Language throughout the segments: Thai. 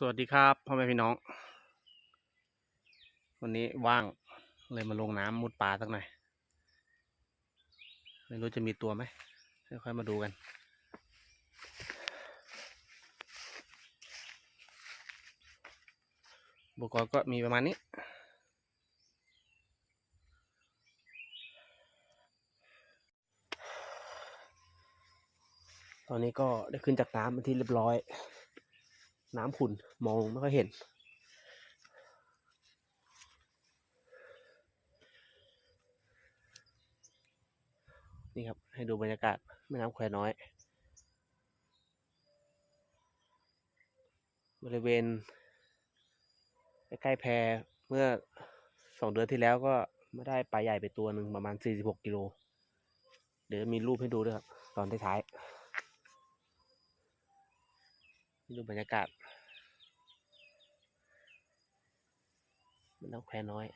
สวัสดีครับพ่อแม่พี่น้อง วันนี้ว่างเลยมาลงน้ำมุดปลาสักหน่อยไม่รู้จะมีตัวไหมค่อยมาดูกัน อุปกรณ์ก็มีประมาณนี้ ตอนนี้ก็ได้ขึ้นจากน้ำเป็นที่เรียบร้อย น้ำขุ่นมองไม่ค่อยเห็น นี่ครับ ให้ดูบรรยากาศแม่น้ำแควน้อย บริเวณ ใกล้ๆแพเมื่อสองเดือนที่แล้วก็ไม่ได้ปลาใหญ่ไปตัวหนึ่งประมาณ 46 กิโล เดี๋ยวมีรูปให้ดูด้วยครับ ตอนท้ายๆ ดูบรรยากาศมันต้องแควน้อย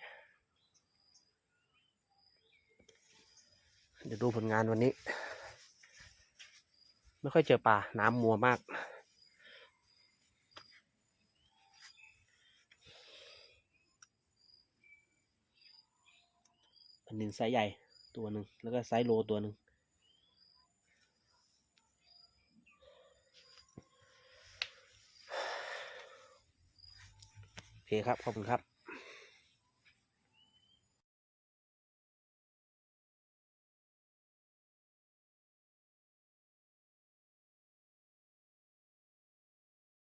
เดี๋ยวดูผลงานวันนี้ ไม่ค่อยเจอปลาน้ำมัวมากอันหนึ่งไซส์ใหญ่ตัวหนึ่ง แล้วก็ไซส์โลตัวหนึ่ง เคครับ ขอบคุณครับ